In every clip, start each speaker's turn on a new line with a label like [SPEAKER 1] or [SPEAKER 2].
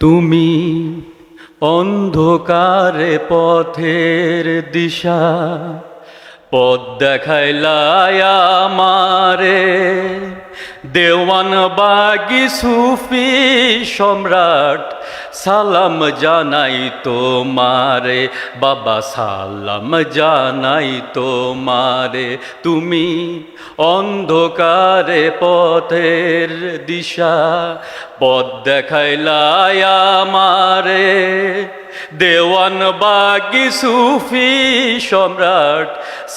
[SPEAKER 1] তুমি অন্ধকারে পথের দিশা পথ দেখাইলায় আমারে। দেওয়ান বাগি সুফি সম্রাট, সালাম জানাই তো তোমারে, বাবা সালাম জানাই তো তোমারে, তুমি অন্ধকারে পথের দিশা, পথ দেখাইলায় আমারে। দেওয়ান বাগি সুফি সম্রাট,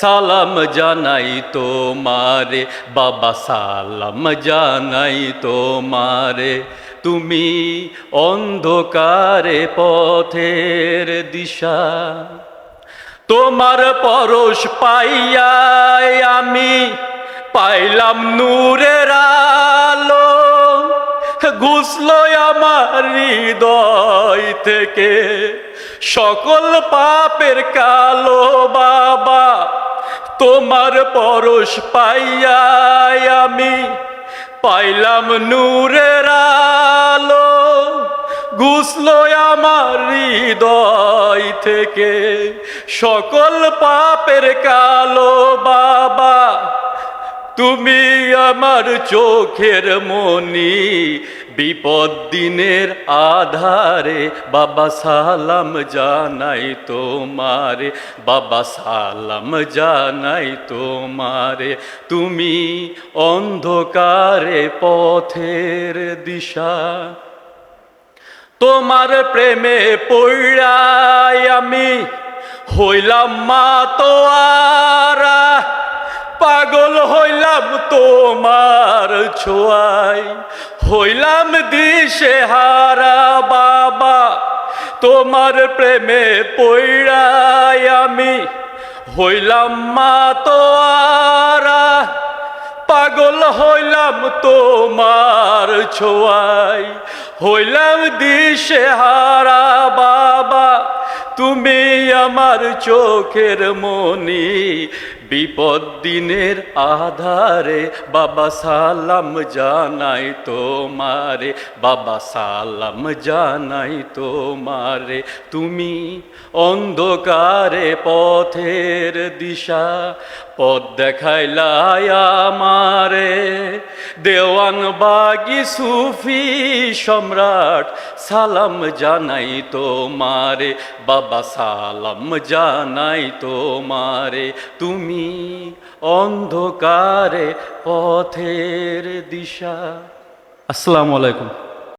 [SPEAKER 1] সালাম জানাই তোমারে, বাবা সালাম জানাই তোমারে। তুমি অন্ধকারে পথের দিশা, তোমার পরশ পাইয়াই আমি পাইলাম আলো ঘুষলো আমার হৃদয় থেকে। সকল পাপের কালো বাবা, তোমার পরশ পাইয়াই আমি পাইলাম নূরের আলো। ঘুষলো আমার হৃদয় থেকে। সকল পাপের কালো বাবা, তুমি আমার চোখের মনি বিপদ দিনের আধারে, বাবা সালাম জানাই তোমারে, বাবা সালাম জানাই তোমারে। তুমি অন্ধকারে পথের দিশা, তোমার প্রেমে পড়াই আমি হইলাম মা তোয়ারা পাগল হইলাম তোমার ছোয়াই হইলাম দিশে হারা বাবা, তোমার প্রেমে পৈরাই আমি। হইলাম মা তোয়ারা পাগল হইলাম তোমার ছোয়াই হইলাম দিশে হারা বাবা তুমি আমার চোখের মনি, বিপদ দিনের আধারে বাবা সালাম জানাই তোমারে, বাবা সালাম জানাই তোমারে। তুমি অন্ধকারে পথের দিশা, পথ দেখাইলাই আমারে। দেওয়ান বাগি সুফি সম্রাট সালাম জানাই তোমারে বাবা সালাম জানাই তোমারে তুমি অন্ধকারে পথের দিশা। আসসালামু আলাইকুম।